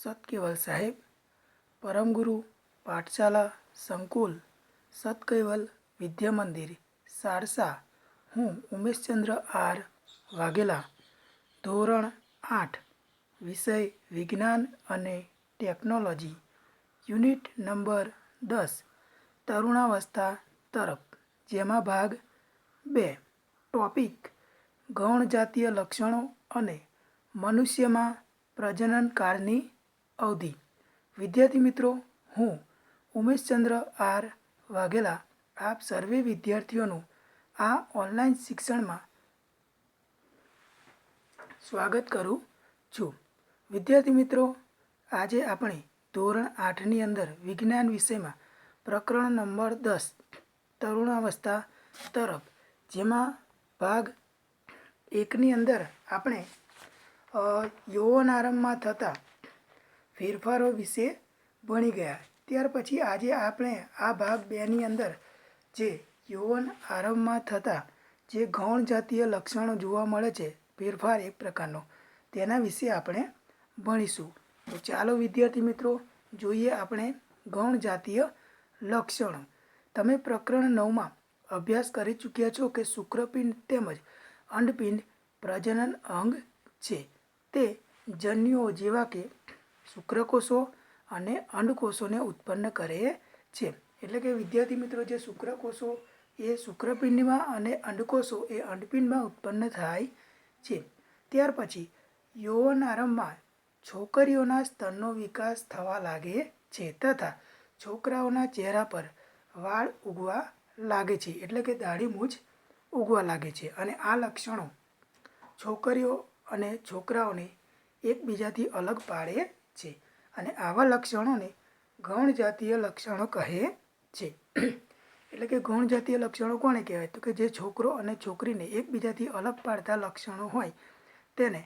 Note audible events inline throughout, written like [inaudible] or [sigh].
સતકેવલ સાહેબ, પરમગુરુ, પાઠશાલા, સંકુલ સતકૈવલ વિદ્યા મંદિર સારસા, હું ઉમેશચંદ્ર આર વાઘેલા, ધોરણ આઠ, વિષય વિજ્ઞાન અને ટેકનોલોજી, યુનિટ નંબર દસ, તરુણાવસ્થા તરફ, જેમાં ભાગ બે, ટોપિક, ગૌણ જાતીય લક્ષણો અને મનુષ્યમાં પ્રજનનકાળની અવધિ. વિદ્યાર્થી મિત્રો, હું ઉમેશચંદ્ર આર વાઘેલા આપ સર્વે વિદ્યાર્થીઓનું આ ઓનલાઈન શિક્ષણમાં સ્વાગત કરું છું. વિદ્યાર્થી મિત્રો, આજે આપણે ધોરણ આઠની અંદર વિજ્ઞાન વિષયમાં પ્રકરણ નંબર દસ, તરુણાવસ્થા તરફ, જેમાં ભાગ એકની અંદર આપણે યૌવન આરંભમાં થતા ફેરફારો વિશે ભણી ગયા. ત્યાર પછી આજે આપણે આ ભાગ બેની અંદર જે યૌવન આરંભમાં થતા જે ગૌણ જાતીય લક્ષણો જોવા મળે છે, ફેરફાર એક પ્રકારનો. તેના વિશે આપણે ભણીશું. તો ચાલો વિદ્યાર્થી મિત્રો, જોઈએ આપણે ગૌણ જાતીય લક્ષણો. તમે પ્રકરણ નવમાં અભ્યાસ કરી ચૂક્યા છો કે શુક્રપિંડ તેમજ અંડપિંડ પ્રજનન અંગ છે. તે જન્યુઓ જેવા કે શુક્રકોષો અને અંડકોષોને ઉત્પન્ન કરે છે. એટલે કે વિદ્યાર્થી મિત્રો, જે શુક્રકોષો એ શુક્રપિંડમાં અને અંડકોષો એ અંડપિંડમાં ઉત્પન્ન થાય છે. ત્યાર પછી યૌવન આરંભમાં છોકરીઓના સ્તનનો વિકાસ થવા લાગે છે તથા છોકરાઓના ચહેરા પર વાળ ઉગવા લાગે છે. એટલે કે દાઢી મૂછ ઉગવા લાગે છે. અને આ લક્ષણો છોકરીઓ અને છોકરાઓને એકબીજાથી અલગ પાડે છે. અને આવા લક્ષણોને ગૌણ જાતીય લક્ષણો કહે છે. એટલે કે ગૌણ જાતીય લક્ષણો કોને કહેવાય? તો કે જે છોકરો અને છોકરીને એકબીજાથી અલગ પાડતા લક્ષણો હોય, તેને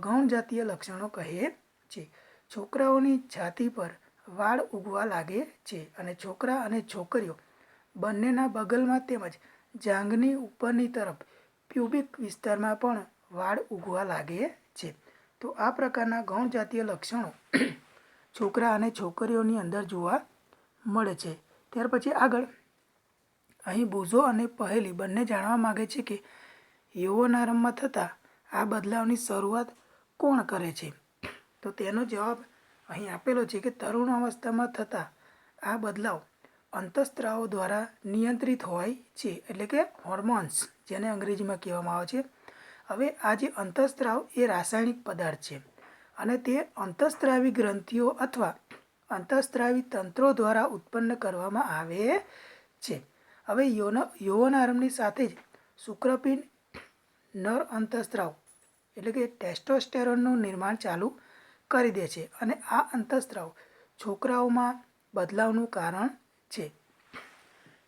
ગૌણ જાતીય લક્ષણો કહે છે. છોકરાઓની છાતી પર વાળ ઉગવા લાગે છે અને છોકરા અને છોકરીઓ બંનેના બગલમાં તેમજ જાંઘની ઉપરની તરફ પ્યુબિક વિસ્તારમાં પણ વાળ ઉગવા લાગે છે. તો આ પ્રકારના ગૌણ જાતીય લક્ષણો [clears throat] છોકરા અને છોકરીઓની અંદર જોવા મળે છે. ત્યાર પછી આગળ. અહીં બુઝો અને પહેલી બંને જાણવા માગે છે કે યૌવન આરંભમાં થતાં આ બદલાવની શરૂઆત કોણ કરે છે? તો તેનો જવાબ અહીં આપેલો છે કે તરુણ અવસ્થામાં થતા આ બદલાવ અંતઃસ્ત્રાવો દ્વારા નિયંત્રિત હોય છે, એટલે કે હોર્મોન્સ જેને અંગ્રેજીમાં કહેવામાં આવે છે હવે આ જે અંતઃસ્ત્રાવ એ રાસાયણિક પદાર્થ છે. અને તે અંતઃસ્ત્રાવી ગ્રંથિઓ અથવા અંતઃસ્ત્રાવી તંત્રો દ્વારા ઉત્પન્ન કરવામાં આવે છે. હવે યૌન યૌવનારંભની સાથે જ શુક્રપિંડ નર અંતઃસ્ત્રાવ એટલે કે ટેસ્ટોસ્ટેરોનનું નિર્માણ ચાલુ કરી દે છે. અને આ અંતઃસ્ત્રાવ છોકરાઓમાં બદલાવનું કારણ છે.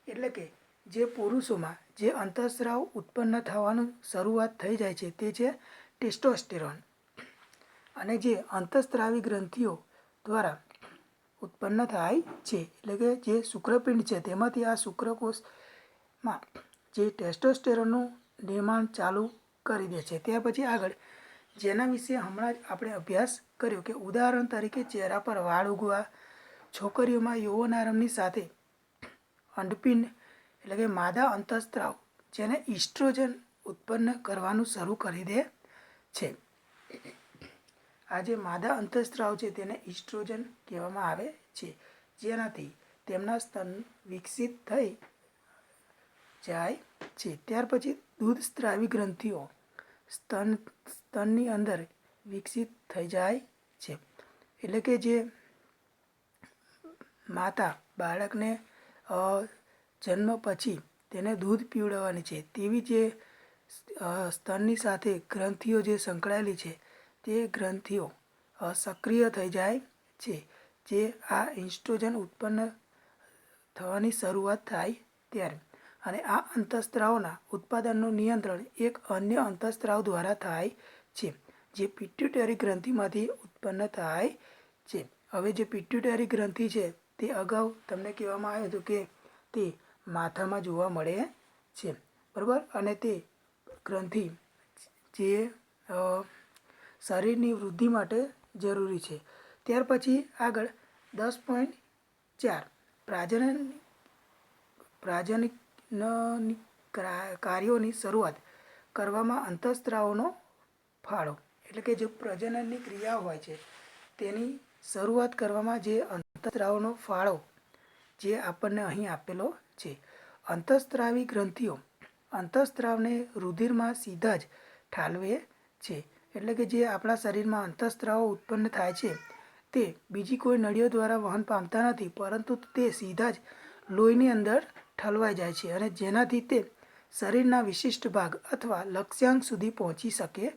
એટલે કે જે પુરુષોમાં જે અંતઃસ્ત્રાવ ઉત્પન્ન થવાનું શરૂઆત થઈ જાય છે તે છે ટેસ્ટોસ્ટેરોન. અને જે અંતઃસ્ત્રાવી ગ્રંથિઓ દ્વારા ઉત્પન્ન થાય છે, એટલે કે જે શુક્રપિંડ છે, તેમાંથી આ શુક્રકોષમાં જે ટેસ્ટોસ્ટેરોનનું નિર્માણ ચાલુ કરી દે છે. ત્યાર પછી આગળ, જેના વિશે હમણાં જ આપણે અભ્યાસ કર્યો કે ઉદાહરણ તરીકે ચહેરા પર વાળ ઉગવા, છોકરીઓમાં યૌવન આરંભની સાથે અંડપિંડ એટલે કે માદા અંતઃસ્ત્રાવ જેને ઇસ્ટ્રોજન ઉત્પન્ન કરવાનું શરૂ કરી દે છે. આ જે માદા અંતઃસ્ત્રાવ છે તેને ઇસ્ટ્રોજન કહેવામાં આવે છે. જેનાથી તેમના સ્તન વિકસિત થઈ જાય છે. ત્યાર પછી દૂધ સ્ત્રાવી ગ્રંથિઓ સ્તન, સ્તનની અંદર વિકસિત થઈ જાય છે. એટલે કે જે માતા બાળકને જન્મ પછી તેને દૂધ પીવડાવવાની છે. તેવી જે સ્તનની સાથે ગ્રંથિઓ જે સંકળાયેલી છે, તે ગ્રંથિઓ સક્રિય થઈ જાય છે, જે આ ઇન્સ્ટ્રોજન ઉત્પન્ન થવાની શરૂઆત થાય ત્યારે. અને આ અંતઃસ્ત્રાવના ઉત્પાદનનું નિયંત્રણ એક અન્ય અંતઃસ્ત્રાવ દ્વારા થાય છે, જે પિટ્યુટરી ગ્રંથિમાંથી ઉત્પન્ન થાય છે. હવે જે પિટ્યુટરી ગ્રંથિ છે, તે અગાઉ તમને કહેવામાં આવ્યું હતું કે તે માથામાં જોવા મળે છે. બરાબર? અને તે ગ્રંથિ જે શરીરની વૃદ્ધિ માટે જરૂરી છે. ત્યાર પછી આગળ દસ પોઈન્ટ ચાર. પ્રાજનન પ્રાજનિકની કાર્યોની શરૂઆત કરવામાં અંતઃસ્ત્રાવનો ફાળો, એટલે કે જે પ્રજનનની ક્રિયા હોય છે, તેની શરૂઆત કરવામાં જે અંતઃસ્ત્રાવનો ફાળો જે આપણને અહીં આપેલો છે. અંતઃસ્ત્રાવી ગ્રંથિઓ અંતઃસ્ત્રાવને રુધિરમાં સીધા જ ઠાલવે છે. એટલે કે જે આપણા શરીરમાં અંતઃસ્ત્રાવો ઉત્પન્ન થાય છે, તે બીજી કોઈ નળીઓ દ્વારા વહન પામતા નથી, પરંતુ તે સીધા જ લોહીની અંદર ઠલવાઈ જાય છે અને જેનાથી તે શરીરના વિશિષ્ટ ભાગ અથવા લક્ષ્યાંક સુધી પહોંચી શકે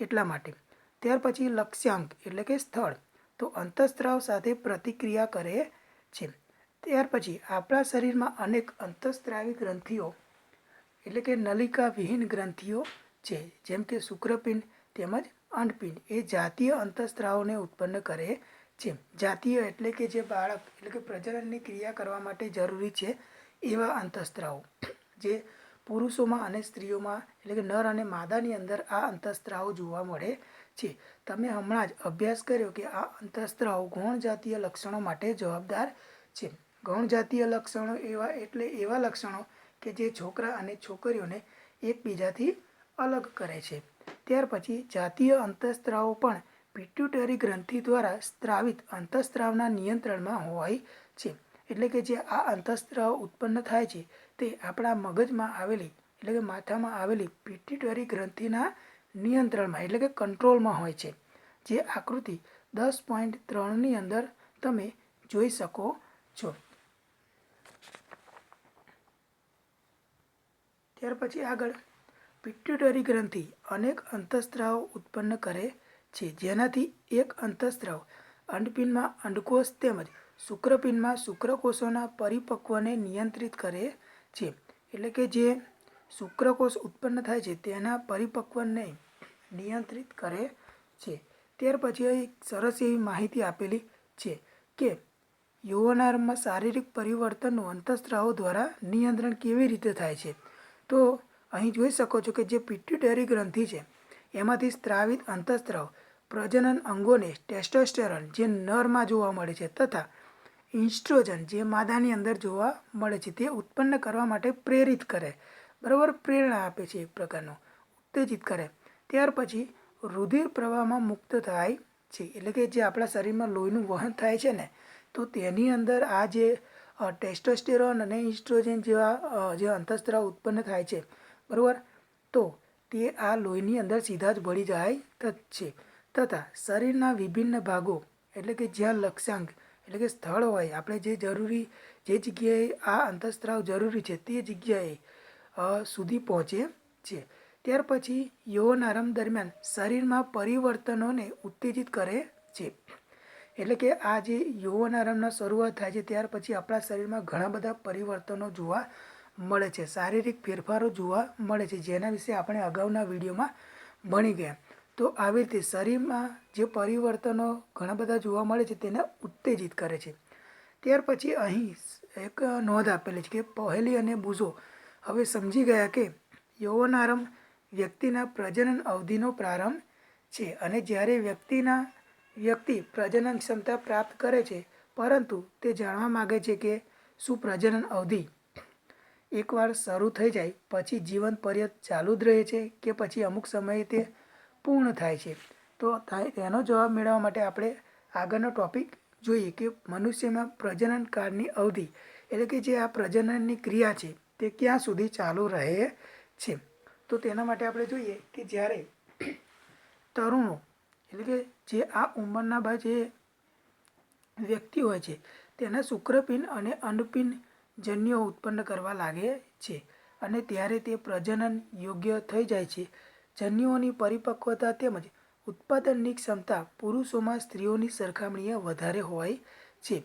એટલા માટે. ત્યાર પછી લક્ષ્યાંક એટલે કે સ્થળ. તો અંતઃસ્ત્રાવ સાથે પ્રતિક્રિયા કરે છે. ત્યાર પછી આપણા શરીરમાં અનેક અંતઃસ્ત્રાવી ગ્રંથિઓ, એટલે કે નલિકા વિહીન ગ્રંથિઓ છે, જેમ કે શુક્રપિંડ તેમજ અંડપિંડ, એ જાતીય અંતઃસ્ત્રાવોને ઉત્પન્ન કરે છે. જાતીય એટલે કે જે બાળક, એટલે કે પ્રજનનની ક્રિયા કરવા માટે જરૂરી છે, એવા અંતઃસ્ત્રાવો, જે પુરુષોમાં અને સ્ત્રીઓમાં, એટલે કે નર અને માદાની અંદર આ અંતઃસ્ત્રાવો જોવા મળે છે. તમે હમણાં જ અભ્યાસ કર્યો કે આ અંતઃસ્ત્રાવો ગૌણ જાતીય લક્ષણો માટે જવાબદાર છે. ગૌણ જાતીય લક્ષણો એવા એટલે એવા લક્ષણો કે જે છોકરા અને છોકરીઓને એકબીજાથી અલગ કરે છે. ત્યાર પછી જાતીય અંતઃસ્ત્રાવો પણ પિટ્યુટરી ગ્રંથિ દ્વારા સ્ત્રાવિત અંતઃસ્ત્રાવના નિયંત્રણમાં હોય છે. એટલે કે જે આ અંતઃસ્ત્રાવ ઉત્પન્ન થાય છે તે આપણા મગજમાં આવેલી, એટલે કે માથામાં આવેલી પિટ્યુટરી ગ્રંથિના નિયંત્રણમાં, એટલે કે કંટ્રોલમાં હોય છે. જે આકૃતિ દસ પોઈન્ટ ત્રણની અંદર તમે જોઈ શકો છો. ત્યાર પછી આગળ પિટ્યુટરી ગ્રંથિ અનેક અંતઃસ્ત્રાવો ઉત્પન્ન કરે છે. જેનાથી એક અંતઃસ્ત્રાવ અંડપિંડમાં અંડકોષ તેમજ શુક્રપિંડમાં શુક્રકોષોના પરિપક્વને નિયંત્રિત કરે છે. એટલે કે જે શુક્રકોષ ઉત્પન્ન થાય છે તેના પરિપક્વને નિયંત્રિત કરે છે. ત્યાર પછી એક સરસ એવી માહિતી આપેલી છે કે યુવાનારમાં શારીરિક પરિવર્તનનું અંતઃસ્ત્રાવો દ્વારા નિયંત્રણ કેવી રીતે થાય છે? તો અહીં જોઈ શકો છો કે જે પિટ્યુટરી ગ્રંથિ છે, એમાંથી સ્ત્રાવિત અંતઃસ્ત્રાવ પ્રજનન અંગોને ટેસ્ટોસ્ટેરોન, જે નરમાં જોવા મળે છે, તથા ઇન્સ્ટ્રોજન, જે માદાની અંદર જોવા મળે છે, તે ઉત્પન્ન કરવા માટે પ્રેરિત કરે, બરાબર? પ્રેરણા આપે છે એક પ્રકારનો, ઉત્તેજિત કરે. ત્યાર પછી રુધિર પ્રવાહમાં મુક્ત થાય છે, એટલે કે જે આપણા શરીરમાં લોહીનું વહન થાય છે ને, તો તેની અંદર આ જે ટેસ્ટોસ્ટેરોન અને ઇસ્ટ્રોજન જેવા જે અંતઃસ્ત્રાવ ઉત્પન્ન થાય છે. બરાબર? તો તે આ લોહીની અંદર સીધા જ ભળી જાય છે. તથા શરીરના વિભિન્ન ભાગો, એટલે કે જ્યાં લક્ષ્યાંક, એટલે કે સ્થળ હોય, આપણે જે જરૂરી, જે જગ્યાએ આ અંતઃસ્ત્રાવ જરૂરી છે, તે જગ્યાએ સુધી પહોંચે છે. ત્યાર પછી યૌવન આરંભ દરમિયાન શરીરમાં પરિવર્તનોને ઉત્તેજિત કરે છે. એટલે કે આ જે યૌવન આરંભના શરૂઆત થાય છે, ત્યાર પછી આપણા શરીરમાં ઘણા બધા પરિવર્તનો જોવા મળે છે, શારીરિક ફેરફારો જોવા મળે છે, જેના વિશે આપણે અગાઉના વિડીયોમાં ભણી ગયા. તો આવી રીતે શરીરમાં જે પરિવર્તનો ઘણા બધા જોવા મળે છે, તેને ઉત્તેજિત કરે છે. ત્યાર પછી અહીં એક નોંધ આપેલી છે કે પહેલી અને બુઝો હવે સમજી ગયા કે યૌવન આરંભ વ્યક્તિના પ્રજનન અવધિનો પ્રારંભ છે અને જ્યારે વ્યક્તિના વ્યક્તિ પ્રજનન ક્ષમતા પ્રાપ્ત કરે છે, પરંતુ તે જાણવા માગે છે કે શું પ્રજનન અવધિ એકવાર શરૂ થઈ જાય, પછી જીવન પર્યત ચાલુ જ રહે છે કે પછી અમુક સમયે તે પૂર્ણ થાય છે? તો તેનો જવાબ મેળવવા માટે આપણે આગળનો ટોપિક જોઈએ કે મનુષ્યમાં પ્રજનન કાળની અવધિ એટલે કે જે આ પ્રજનનની ક્રિયા છે, તે ક્યાં સુધી ચાલુ રહે છે? તો તેના માટે આપણે જોઈએ કે જ્યારે તરુણો એટલે કે જે આ ઉંમરના બા જે વ્યક્તિ હોય છે, તેના શુક્રપિંડ અને અંડપિંડ જન્યો ઉત્પન્ન કરવા લાગે છે અને ત્યારે તે પ્રજનન યોગ્ય થઈ જાય છે. જન્યુઓની પરિપક્વતા તેમજ ઉત્પાદનની ક્ષમતા પુરુષોમાં સ્ત્રીઓની સરખામણીએ વધારે હોય છે.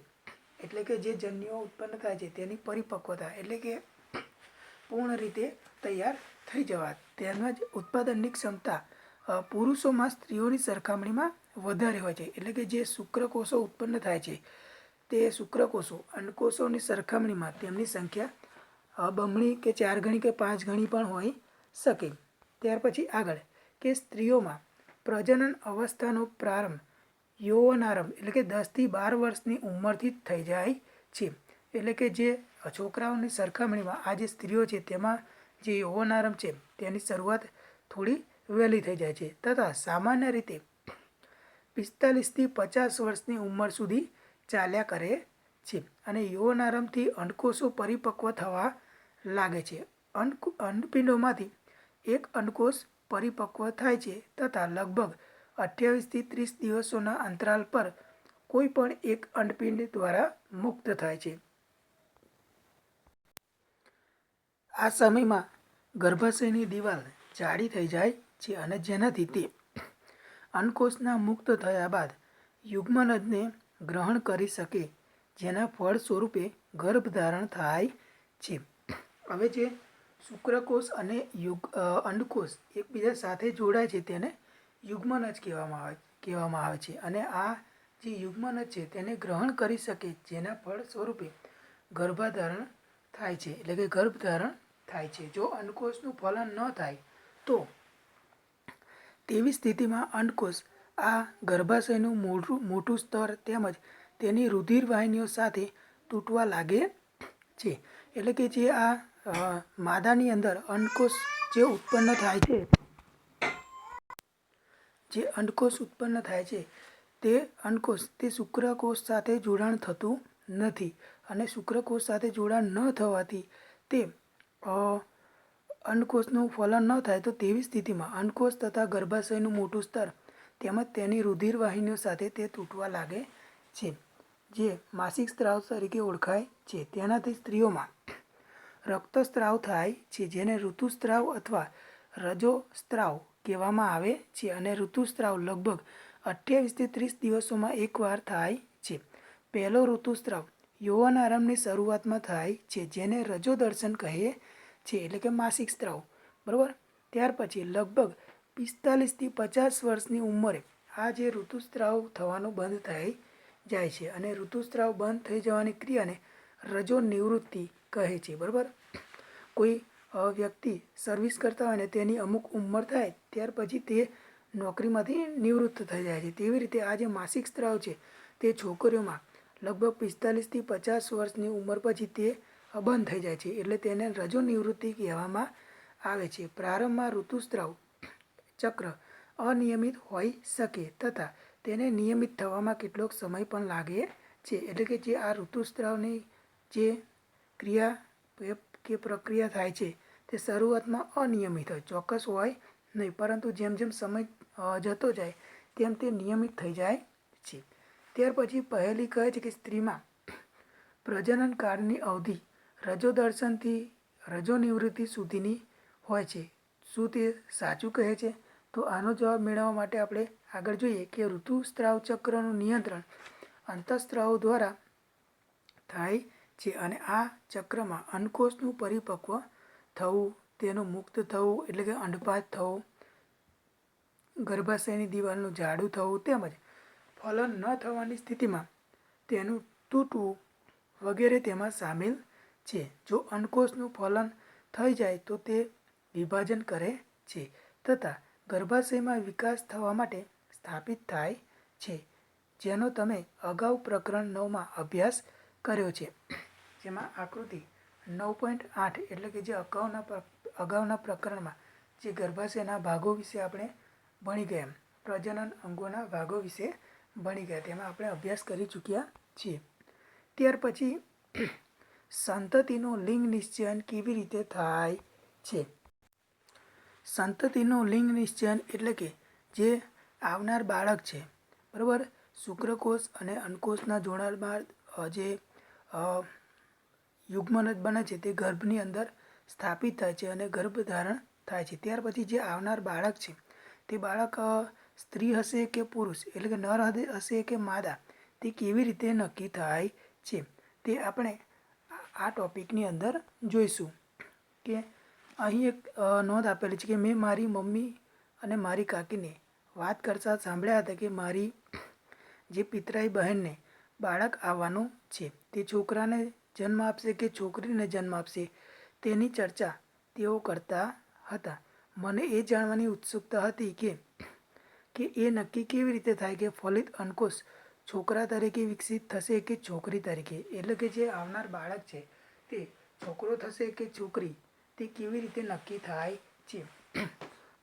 એટલે કે જે જન્યુઓ ઉત્પન્ન થાય છે તેની પરિપક્વતા એટલે કે પૂર્ણ રીતે તૈયાર થઈ જવા. તેમજ ઉત્પાદનની ક્ષમતા પુરુષોમાં સ્ત્રીઓની સરખામણીમાં વધારે હોય છે. એટલે કે જે શુક્રકોષો ઉત્પન્ન થાય છે, તે શુક્રકોષો અંડકોષોની સરખામણીમાં તેમની સંખ્યા બમણી કે ચાર ગણી કે પાંચ ગણી પણ હોઈ શકે. ત્યાર પછી આગળ, કે સ્ત્રીઓમાં પ્રજનન અવસ્થાનો પ્રારંભ યૌવનારંભ, એટલે કે દસથી બાર વર્ષની ઉંમરથી થઈ જાય છે. એટલે કે જે છોકરાઓની સરખામણીમાં આ જે સ્ત્રીઓ છે, તેમાં જે યૌવનારંભ છે, તેની શરૂઆત થોડી વહેલી થઈ જાય છે. તથા સામાન્ય રીતે પિસ્તાલીસથી પચાસ વર્ષની ઉંમર સુધી ચાલ્યા કરે છે અને યૌવન આરંભથી અંડકોષો પરિપક્વ થવા લાગે છે. અંડ અંડપિંડોમાંથી એક અંડકોષ પરિપક્વ થાય છે તથા લગભગ અઠ્યાવીસથી ત્રીસ દિવસોના અંતરાલ પર કોઈ પણ એક અંડપિંડ દ્વારા મુક્ત થાય છે. આ સમયમાં ગર્ભાશયની દિવાલ જાડી થઈ જાય છે અને જેનાથી તે અંકોશના મુક્ત થયા બાદ યુગ્મનદને ગ્રહણ કરી શકે, જેના ફળ સ્વરૂપે ગર્ભધારણ થાય છે. હવે જે શુક્રકોષ અને યુગ અંડકોષ એકબીજા સાથે જોડાય છે તેને યુગ્મનજ કહેવામાં આવે કહેવામાં આવે છે. અને આ જે યુગ્મનજ છે તેને ગ્રહણ કરી શકે, જેના ફળ સ્વરૂપે ગર્ભાધારણ થાય છે, એટલે કે ગર્ભધારણ થાય છે. જો અંડકોષનું ફલન ન થાય, તો તેવી સ્થિતિમાં અંડકોશ આ ગર્ભાશયનું મોટું મોટું સ્તર તેમજ તેની રુધિરવાહિનીઓ સાથે તૂટવા લાગે છે. એટલે કે જે આ માદાની અંદર અંડકોશ જે ઉત્પન્ન થાય છે, જે અંડકોષ ઉત્પન્ન થાય છે, તે અંડકોષ, તે શુક્રકોષ સાથે જોડાણ થતું નથી. અને શુક્રકોષ સાથે જોડાણ ન થવાથી તે અંડકોષનું ફલન ન થાય તો તેવી સ્થિતિમાં અંડકોષ તથા ગર્ભાશયનું મોટું સ્તર તેમજ તેની રુધિર વાહિનીઓ સાથે તે તૂટવા લાગે છે, જે માસિક સ્ત્રાવ તરીકે ઓળખાય છે. તેનાથી સ્ત્રીઓમાં રક્તસ્ત્રાવ થાય છે, જેને ઋતુસ્ત્રાવ અથવા રજોસ્ત્રાવ કહેવામાં આવે છે અને ઋતુસ્ત્રાવ લગભગ અઠ્યાવીસથી ત્રીસ દિવસોમાં એકવાર થાય છે. પહેલો ઋતુસ્ત્રાવ યૌવન આરંભની શરૂઆતમાં થાય છે, જેને રજો દર્શન કહે છે એટલે કે માસિક સ્ત્રાવ, બરાબર? ત્યાર પછી લગભગ પિસ્તાલીસથી પચાસ વર્ષની ઉંમરે આ જે ઋતુસ્ત્રાવ થવાનું બંધ થઈ જાય છે અને ઋતુસ્ત્રાવ બંધ થઈ જવાની ક્રિયાને રજો નિવૃત્તિ કહે છે, બરાબર? કોઈ વ્યક્તિ સર્વિસ કરતા હોય ને તેની અમુક ઉંમર થાય, ત્યાર પછી તે નોકરીમાંથી નિવૃત્ત થઈ જાય છે. તેવી રીતે આ જે માસિક સ્ત્રાવ છે તે છોકરીઓમાં લગભગ પિસ્તાલીસથી પચાસ વર્ષની ઉંમર પછી તે બંધ થઈ જાય છે એટલે તેને રજો નિવૃત્તિ કહેવામાં આવે છે. પ્રારંભમાં ઋતુસ્ત્રાવ ચક્ર અનિયમિત હોઈ શકે તથા તેને નિયમિત થવામાં કેટલોક સમય પણ લાગે છે. એટલે કે જે આ ઋતુસ્ત્રાવની જે ક્રિયા કે- પ્રક્રિયા થાય છે તે શરૂઆતમાં અનિયમિત હોય, ચોક્કસ હોય નહીં, પરંતુ જેમ જેમ સમય જતો જાય તેમ તે નિયમિત થઈ જાય છે. ત્યાર પછી પહેલી કહે છે કે સ્ત્રીમાં પ્રજનન કાળની અવધિ રજો દર્શનથી રજો નિવૃત્તિ સુધીની હોય છે. શું તે સાચું કહે છે? તો આનો જવાબ મેળવવા માટે આપણે આગળ જોઈએ કે ઋતુસ્ત્રાવ ચક્રનું નિયંત્રણ અંતઃસ્ત્રાવો દ્વારા થાય છે અને આ ચક્રમાં અંડકોષનું પરિપક્વ થવું, તેનું મુક્ત થવું એટલે કે અંડપાત થવું, ગર્ભાશયની દિવાલનું જાડું થવું તેમજ ફલન ન થવાની સ્થિતિમાં તેનું તૂટવું વગેરે તેમાં સામેલ છે. જો અંડકોષનું ફલન થઈ જાય તો તે વિભાજન કરે છે તથા ગર્ભાશયમાં વિકાસ થવા માટે સ્થાપિત થાય છે, જેનો તમે અગાઉ પ્રકરણ નવમાં અભ્યાસ કર્યો છે. જેમાં આકૃતિ નવ પોઈન્ટ આઠ એટલે કે જે અગાઉના અગાઉના પ્રકરણમાં જે ગર્ભાશયના ભાગો વિશે આપણે ભણી ગયા પ્રજનન અંગોના ભાગો વિશે ભણી ગયા, તેમાં આપણે અભ્યાસ કરી ચૂક્યા છીએ. ત્યાર પછી સંતતિનું લિંગ નિશ્ચયન કેવી રીતે થાય છે? સંતતિનું લિંગ નિશ્ચયન એટલે કે જે આવનાર બાળક છે, બરાબર? શુક્રકોષ અને અંકોષના જોડાણમાં જે યુગ્મનજ બને છે તે ગર્ભની અંદર સ્થાપિત થાય છે અને ગર્ભધારણ થાય છે. ત્યાર પછી જે આવનાર બાળક છે, તે બાળક સ્ત્રી હશે કે પુરુષ? એટલે કે નર હશે કે માદા? તે કેવી રીતે નક્કી થાય છે? તે આપણે આ- ટૉપિકની અંદર જોઈશું કે અહીં એક નોંધ આપેલી છે કે મેં મારી મમ્મી અને મારી કાકીને વાત કરતા સાંભળ્યા હતા કે મારી જે પિતરાઈ બહેનને બાળક આવવાનું છે, તે છોકરાને જન્મ આપશે કે છોકરીને જન્મ આપશે, તેની ચર્ચા તેઓ કરતા હતા. મને એ જાણવાની ઉત્સુકતા હતી કે કે એ નક્કી કેવી રીતે થાય કે ફલિત અંકુશ છોકરા તરીકે વિકસિત થશે કે છોકરી તરીકે? એટલે કે જે આવનાર બાળક છે, તે છોકરો થશે કે છોકરી? તે કેવી રીતે નક્કી થાય છે?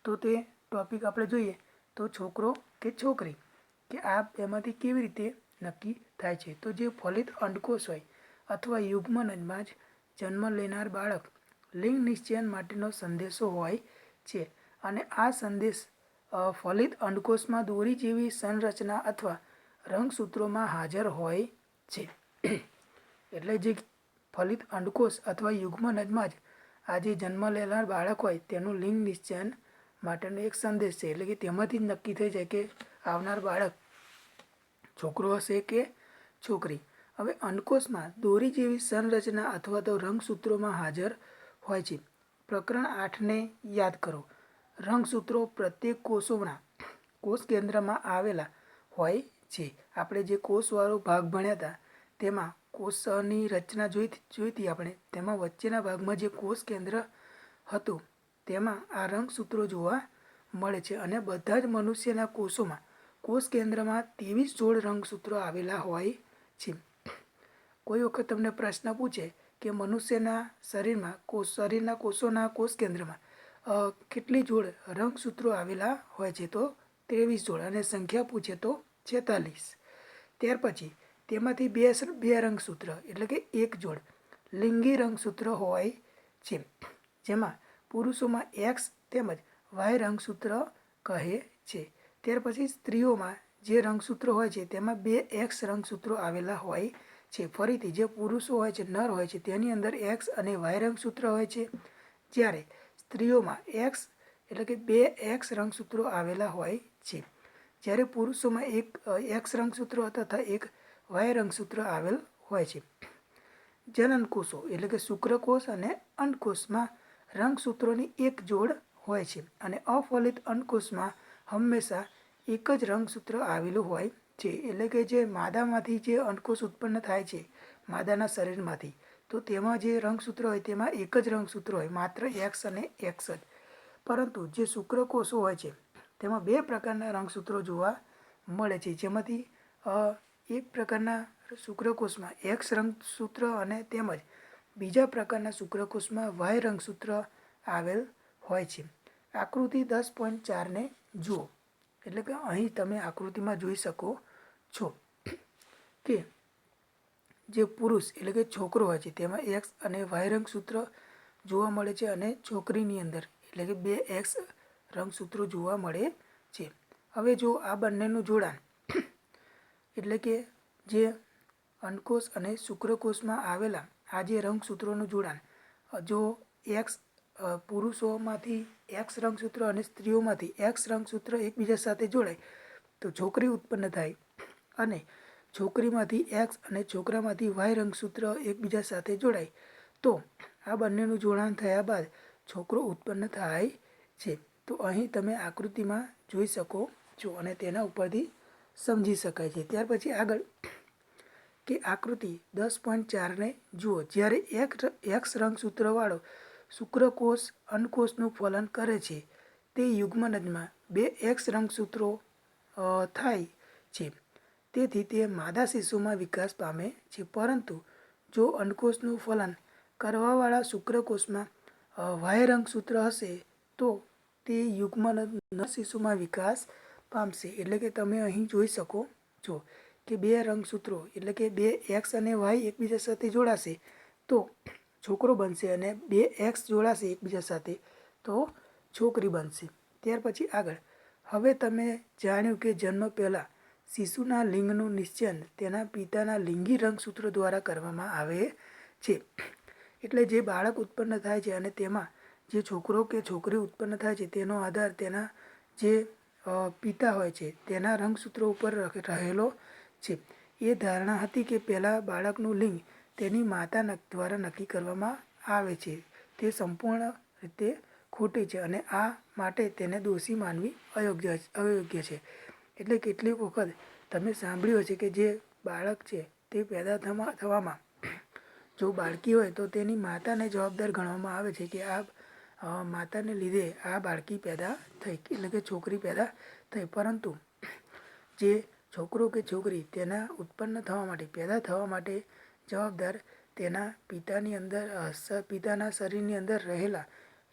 તો તે ટોપિક આપણે જોઈએ તો છોકરો કે છોકરી? કે આ એમાંથી કેવી રીતે નક્કી થાય છે? તો જે ફલિત અંડકોષ હોય અથવા યુગ્મનજમાં જ જન્મ લેનાર બાળક લિંગ નિશ્ચયન માટેનો સંદેશો હોય છે. અને આ સંદેશ ફલિત અંડકોષમાં દોરી જેવી સંરચના અથવા રંગસૂત્રોમાં હાજર હોય છે. એટલે જે ફલિત અંડકોષ અથવા યુગ્મનજમાં જ આજે જન્મ લેનાર બાળક હોય તેનું લિંગ નિશ્ચયન માટેનો એક સંદેશ છે. એટલે કે તેમાંથી જ નક્કી થઈ જાય કે આવનાર બાળક છોકરો હશે કે છોકરી. હવે અંડકોષમાં દોરી જેવી સંરચના અથવા તો રંગસૂત્રોમાં હાજર હોય છે. પ્રકરણ આઠને યાદ કરો. રંગસૂત્રો પ્રત્યેક કોષોના કોષ કેન્દ્રમાં આવેલા હોય છે. આપણે જે કોષવાળો ભાગ ભણ્યા હતા, તેમાં કોષની રચના જોઈ જોઈતી આપણે. તેમાં વચ્ચેના ભાગમાં જે કોષ કેન્દ્ર હતું, તેમાં આ રંગસૂત્રો જોવા મળે છે અને બધા જ મનુષ્યના કોષોમાં કોષ કેન્દ્રમાં ત્રેવીસ જોડ રંગસૂત્રો આવેલા હોય છે. કોઈ વખત તમને પ્રશ્ન પૂછે કે મનુષ્યના શરીરમાં કોષ શરીરના કોષોના કોષ કેન્દ્રમાં કેટલી જોડ રંગસૂત્રો આવેલા હોય છે, તો ત્રેવીસ જોડ અને સંખ્યા પૂછે તો છેતાલીસ. ત્યાર પછી તેમાંથી બે બે રંગસૂત્ર એટલે કે એક જોડ લિંગી રંગસૂત્ર હોય છે. જેમાં પુરુષોમાં એક્સ તેમજ વાય રંગસૂત્ર કહે છે. ત્યાર પછી સ્ત્રીઓમાં જે રંગસૂત્રો હોય છે તેમાં બે એક્સ રંગસૂત્રો આવેલા હોય છે. ફરીથી જે પુરુષો હોય છે, નર હોય છે, તેની અંદર એક્સ અને વાય રંગસૂત્ર હોય છે. જ્યારે સ્ત્રીઓમાં એક્સ એટલે કે બે એક્સ રંગસૂત્રો આવેલા હોય છે. જ્યારે પુરુષોમાં એક એક્સ રંગસૂત્રો તથા એક વાય રંગસૂત્ર આવેલ હોય છે. જનનકોષો એટલે કે શુક્રકોષ અને અંડકોષમાં રંગસૂત્રોની એક જોડ હોય છે અને અફલિત અંડકોષમાં હંમેશા એક જ રંગસૂત્ર આવેલું હોય છે. એટલે કે જે માદામાંથી જે અંડકોષ ઉત્પન્ન થાય છે, માદાના શરીરમાંથી, તો તેમાં જે રંગસૂત્ર હોય તેમાં એક જ રંગસૂત્ર હોય, માત્ર એક્સ અને એક્સ જ. પરંતુ જે શુક્રકોષો હોય છે તેમાં બે પ્રકારના રંગસૂત્રો જોવા મળે છે, જેમાંથી એક પ્રકારના શુક્રકોષમાં એક્સ રંગસૂત્ર અને તેમજ બીજા પ્રકારના શુક્રકોષમાં વાય રંગસૂત્ર આવેલ હોય છે. આકૃતિ દસ પોઈન્ટ ચારને જુઓ. એટલે કે અહીં તમે આકૃતિમાં જોઈ શકો છો કે જે પુરુષ એટલે કે છોકરો હોય છે, તેમાં એક્સ અને વાય રંગસૂત્ર જોવા મળે છે અને છોકરીની અંદર એટલે કે બે એક્સ રંગસૂત્રો જોવા મળે છે. હવે જો આ બંનેનું જોડાણ [clears throat] એટલે કે જે અંડકોષ અને શુક્રકોષમાં આવેલા આ જે રંગસૂત્રોનું જોડાણ, જો એક્સ પુરુષોમાંથી એક્સ રંગસૂત્ર અને સ્ત્રીઓમાંથી એક્સ રંગસૂત્ર એકબીજા સાથે જોડાય, તો છોકરી ઉત્પન્ન થાય અને છોકરીમાંથી એક્સ અને છોકરામાંથી વાય રંગસૂત્ર એકબીજા સાથે જોડાય, તો આ બંનેનું જોડાણ થયા બાદ છોકરો ઉત્પન્ન થાય છે. તો અહીં તમે આકૃતિમાં જોઈ શકો છો અને તેના ઉપરથી સમજી શકાય છે. ત્યાર પછી આગળ કે આકૃતિ દસ પોઈન્ટ ચારને જુઓ. જ્યારે એક એક્સ રંગસૂત્રવાળો શુક્રકોષ અન્નકોષનું ફલન કરે છે, તે યુગ્મનદમાં બે એક્સ રંગસૂત્રો થાય છે. તેથી તે માદા શિશુમાં વિકાસ પામે છે. પરંતુ જો અંડકોષનું ફલન કરવાવાળા શુક્રકોષમાં વાય રંગસૂત્ર હશે, તો તે યુગ્મન નર શિશુમાં વિકાસ પામશે. એટલે કે તમે અહીં જોઈ શકો છો કે બે રંગસૂત્રો, એટલે કે બે એક્સ અને વાય એકબીજા સાથે જોડાશે, તો છોકરો બનશે અને બે એક્સ જોડાશે એકબીજા સાથે, તો છોકરી બનશે. ત્યાર પછી આગળ. હવે તમે જાણ્યું કે જન્મ પહેલાં શિશુના લિંગનું નિશ્ચયન તેના પિતાના લિંગી રંગસૂત્રો દ્વારા કરવામાં આવે છે. એટલે જે બાળક ઉત્પન્ન થાય છે અને તેમાં જે છોકરો કે છોકરી ઉત્પન્ન થાય છે, તેનો આધાર તેના જે પિતા હોય છે, તેના રંગસૂત્રો ઉપર રહેલો છે. એ ધારણા હતી કે પહેલાં બાળકનું લિંગ તેની માતા દ્વારા નક્કી કરવામાં આવે છે. તે સંપૂર્ણ રીતે ખોટી છે અને આ માટે તેને દોષી માનવી અયોગ્ય અયોગ્ય છે. એટલે કેટલીક વખત તમે સાંભળ્યું હશે કે જે બાળક છે તે પેદા થવા થવામાં જો બાળકી હોય તો તેની માતાને જવાબદાર ગણવામાં આવે છે કે આ માતાને લીધે આ બાળકી પેદા થઈ, એટલે કે છોકરી પેદા થઈ. પરંતુ જે છોકરો કે છોકરી તેના ઉત્પન્ન થવા માટે, પેદા થવા માટે જવાબદાર તેના પિતાની અંદર પિતાના શરીરની અંદર રહેલા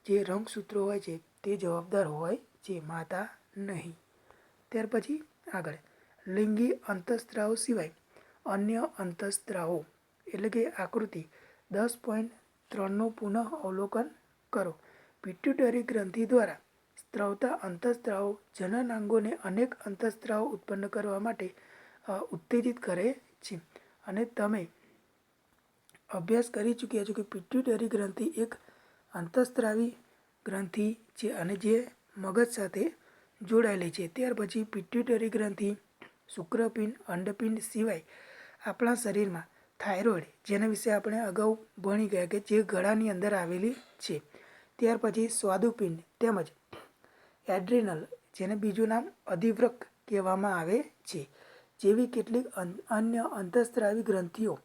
જે રંગસૂત્રો હોય છે, તે જવાબદાર હોય છે, માતા નહીં. ત્યાર પછી આગળ. લિંગી અંતઃસ્ત્રાવો સિવાય અન્ય અંતઃસ્ત્રાવો, એટલે કે આકૃતિ દસ પોઈન્ટ ત્રણનું પુનઃ અવલોકન કરો. પિટ્યુટરી ગ્રંથિ દ્વારા સ્ત્રવતા અંતઃસ્ત્રાવો જનનાંગોને અનેક અંતઃસ્ત્રાવો ઉત્પન્ન કરવા માટે ઉત્તેજિત કરે છે. અને તમે અભ્યાસ કરી ચૂક્યા છો કે પિટ્યુટરી ગ્રંથિ એક અંતઃસ્ત્રાવી ગ્રંથિ છે અને જે મગજ સાથે જોડાયેલી છે. ત્યાર પછી પિટ્યુટરી ગ્રંથિ શુક્રપિંડ, અંડપિંડ સિવાય આપણા શરીરમાં થાઇરોઇડ, જેના વિશે આપણે અગાઉ ભણી ગયા કે જે ગળાની અંદર આવેલી છે. ત્યાર પછી સ્વાદુપિંડ તેમજ એડ્રિનલ, જેને બીજું નામ અધિવ્રક કહેવામાં આવે છે, જેવી કેટલીક અન- અન્ય અંતઃસ્ત્રાવી ગ્રંથિઓ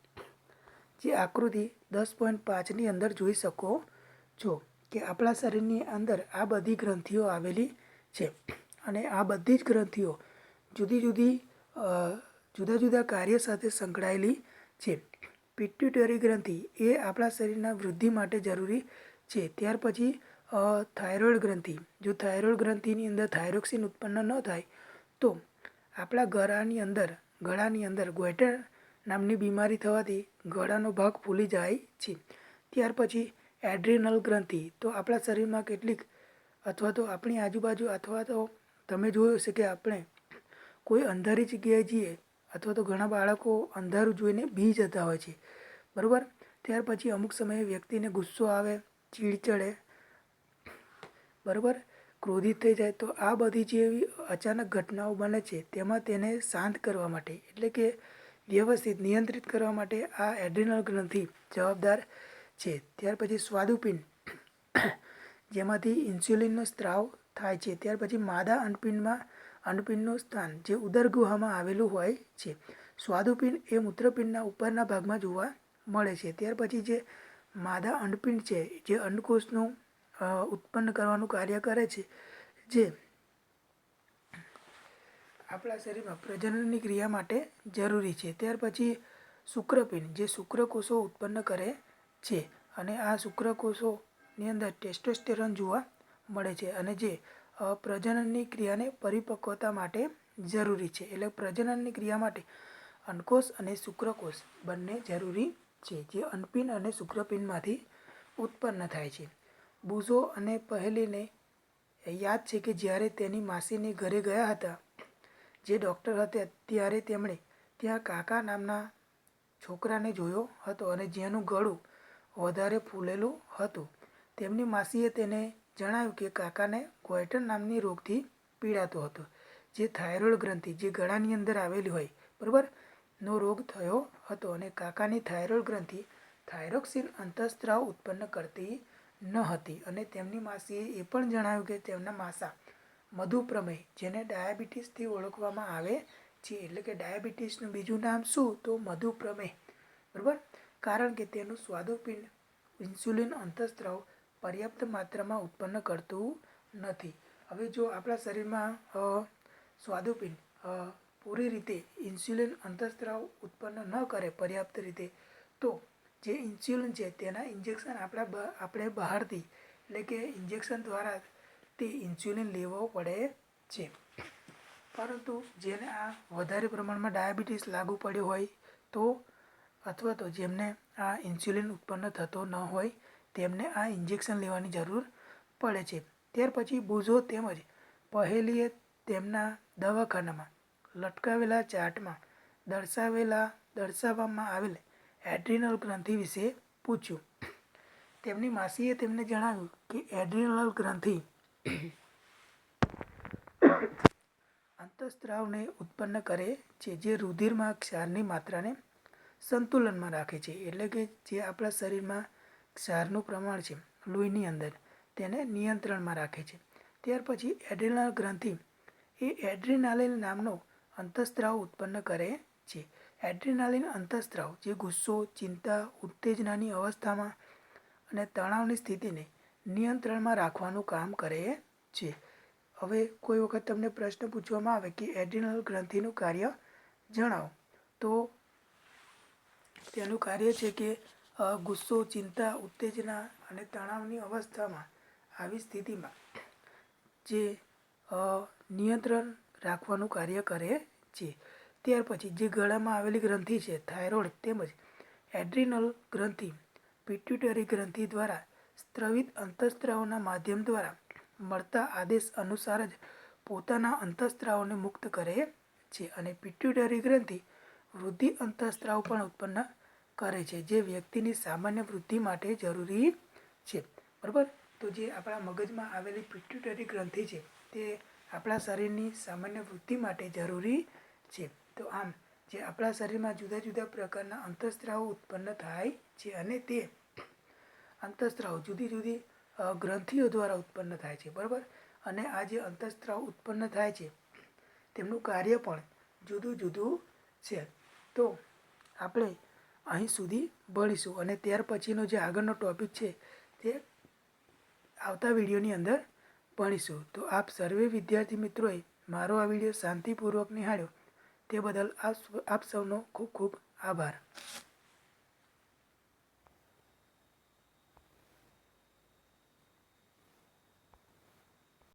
જે આકૃતિ દસ પોઈન્ટ પાંચની અંદર જોઈ શકો છો કે આપણા શરીરની અંદર આ બધી ગ્રંથિઓ આવેલી છે. અને આ બધી જ ગ્રંથિઓ જુદી જુદી જુદા જુદા કાર્ય સાથે સંકળાયેલી છે. પિટ્યુટરી ગ્રંથિ એ આપણા શરીરના વૃદ્ધિ માટે જરૂરી છે. ત્યાર પછી થાઇરોઇડ ગ્રંથિ. જો થાઇરોઇડ ગ્રંથિની અંદર થાઇરોક્સિન ઉત્પન્ન ન થાય, તો આપણા ગળાની અંદર ગળાની અંદર ગોઈટર નામની બીમારી થવાથી ગળાનો ભાગ ફૂલી જાય છે. ત્યાર પછી, એડ્રિનલ ગ્રંથિ. તો આપણા શરીરમાં કેટલીક, અથવા તો આપણી આજુબાજુ, અથવા તો તમે જોયું હશે કે આપણે કોઈ અંધારી જગ્યાએ જઈએ, અથવા તો ઘણા બાળકો અંધારું જોઈને બી જતા હોય છે. બરાબર? ત્યાર પછી અમુક સમયે વ્યક્તિને ગુસ્સો આવે ચીડ ચડે બરાબર? ક્રોધિત થઈ જાય તો આ બધી જે એવી અચાનક ઘટનાઓ બને છે, તેમાં તેને શાંત કરવા માટે, એટલે કે વ્યવસ્થિત નિયંત્રિત કરવા માટે આ એડ્રિનલ ગ્રંથિ જવાબદાર છે. ત્યાર પછી સ્વાદુપિંડ, જેમાંથી ઇન્સ્યુલિનનો સ્ત્રાવ થાય છે. ત્યાર પછી માદા અંડપિંડમાં અંડપિંડનું સ્થાન, જે ઉદર ગુહામાં આવેલું હોય છે. સ્વાદુપિંડ એ મૂત્રપિંડના ઉપરના ભાગમાં જોવા મળે છે. ત્યાર પછી જે માદા અંડપિંડ છે, જે અંડકોષનું ઉત્પન્ન કરવાનું કાર્ય કરે છે, જે આપણા શરીરમાં પ્રજનનની ક્રિયા માટે જરૂરી છે. ત્યાર પછી શુક્રપિંડ, જે શુક્રકોષો ઉત્પન્ન કરે છે અને આ શુક્રકોષોની અંદર ટેસ્ટોસ્ટેરોન જોવા મળે છે અને જે પ્રજનનની ક્રિયાને પરિપક્વતા માટે જરૂરી છે. એટલે પ્રજનનની ક્રિયા માટે અંડકોષ અને શુક્રકોષ બંને જરૂરી છે, જે અનપિન અને શુક્રપિંડમાંથી ઉત્પન્ન થાય છે. બુઝો અને પહેલીને યાદ છે કે જ્યારે તેની માસીની ઘરે ગયા હતા, જે ડૉક્ટર હતા, ત્યારે તેમણે ત્યાં કાકા નામના છોકરાને જોયો હતો અને જેનું ગળું વધારે ફૂલેલું હતું. તેમની માસીએ તેને જણાવ્યું કે કાકાને ગોયટર નામની રોગથી પીડાતો હતો, જે થાઇરોઇડ ગ્રંથિ, જે ગળાની અંદર આવેલી હોય, બરાબર? નો રોગ થયો હતો અને કાકાની થાઇરોઇડ ગ્રંથિ થાઇરોક્સિન અંતઃસ્ત્રાવ ઉત્પન્ન કરતી ન હતી અને તેમની માસીએ એ પણ જણાવ્યું કે તેમના માસા મધુપ્રમેય જેને ડાયાબિટીસથી ઓળખવામાં આવે છે, એટલે કે ડાયાબિટીસનું બીજું નામ શું? તો મધુપ્રમેય બરાબર? કારણ કે તેનું સ્વાદુપિંડ ઇન્સ્યુલિન અંતઃસ્ત્રાવ પર્યાપ્ત માત્રામાં ઉત્પન્ન કરતું નથી. હવે જો આપણા શરીરમાં સ્વાદુપિંડ પૂરી રીતે ઇન્સ્યુલિન અંતઃસ્ત્રાવ ઉત્પન્ન ન કરે પર્યાપ્ત રીતે, તો જે ઇન્સ્યુલિન છે તેના ઇન્જેક્શન આપણા આપણે બહારથી, એટલે કે ઇન્જેક્શન દ્વારા તે ઇન્સ્યુલિન લેવો પડે છે. પરંતુ જેને આ વધારે પ્રમાણમાં ડાયાબિટીસ લાગુ પડ્યો હોય તો, અથવા તો જેમને આ ઇન્સ્યુલિન ઉત્પન્ન થતો ન હોય, તેમને આ ઇન્જેક્શન લેવાની જરૂર પડે છે. ત્યાર પછી બુઝો તેમજ પહેલીએ તેમના દવાખાનામાં લટકાવેલા ચાર્ટમાં દર્શાવેલા દર્શાવવામાં આવેલ એડ્રિનલ ગ્રંથિ વિશે પૂછ્યું. તેમની માસીએ તેમને જણાવ્યું કે એડ્રિનલ ગ્રંથિ અંતઃસ્ત્રાવને ઉત્પન્ન કરે છે, જે રુધિરમાં ક્ષારની માત્રાને સંતુલનમાં રાખે છે, એટલે કે જે આપણા શરીરમાં ક્ષારનું પ્રમાણ છે, લોહીની અંદર તેને નિયંત્રણમાં રાખે છે. ત્યાર પછી એડ્રિનલ ગ્રંથિ એ એડ્રિનાલિન નામનો અંતઃસ્ત્રાવ ઉત્પન્ન કરે છે. એડ્રિનાલિન અંતઃસ્ત્રાવ, જે ગુસ્સો, ચિંતા, ઉત્તેજનાની અવસ્થામાં અને તણાવની સ્થિતિને નિયંત્રણમાં રાખવાનું કામ કરે છે. હવે કોઈ વખત તમને પ્રશ્ન પૂછવામાં આવે કે એડ્રિનલ ગ્રંથિનું કાર્ય જણાવો, તો તેનું કાર્ય છે કે ગુસ્સો, ચિંતા, ઉત્તેજના અને તણાવની અવસ્થામાં આવી સ્થિતિમાં જે નિયંત્રણ રાખવાનું કાર્ય કરે છે. ત્યાર પછી જે ગળામાં આવેલી ગ્રંથિ છે, થાઇરોઇડ તેમજ એડ્રિનલ ગ્રંથિ, પિટ્યુટરી ગ્રંથિ દ્વારા સ્ત્રવિત અંતઃસ્ત્રાવના માધ્યમ દ્વારા મળતા આદેશ અનુસાર જ પોતાના અંતઃસ્ત્રાવને મુક્ત કરે છે અને પિટ્યુટરી ગ્રંથિ વૃદ્ધિ અંતઃસ્ત્રાવ પણ ઉત્પન્ન કરે છે, જે વ્યક્તિની સામાન્ય વૃદ્ધિ માટે જરૂરી છે. બરાબર? તો જે આપણા મગજમાં આવેલી પિટ્યુટરી ગ્રંથિ છે, તે આપણા શરીરની સામાન્ય વૃદ્ધિ માટે જરૂરી છે. તો આમ, જે આપણા શરીરમાં જુદા જુદા પ્રકારના અંતઃસ્ત્રાવો ઉત્પન્ન થાય છે અને તે અંતઃસ્ત્રાવ જુદી જુદી ગ્રંથિઓ દ્વારા ઉત્પન્ન થાય છે, બરાબર? અને આ જે અંતઃસ્ત્રાવ ઉત્પન્ન થાય છે, તેમનું કાર્ય પણ જુદું જુદું છે. તો આપણે અહીં સુધી ભણીશું અને ત્યાર પછીનો જે આગળનો ટૉપિક છે તે આવતા વિડીયોની અંદર ભણીશું. તો આપ સર્વે વિદ્યાર્થી મિત્રોએ મારો આ વીડિયો શાંતિપૂર્વક નિહાળ્યો. તે બદલ આપ આપ સૌનો ખૂબ ખૂબ આભાર.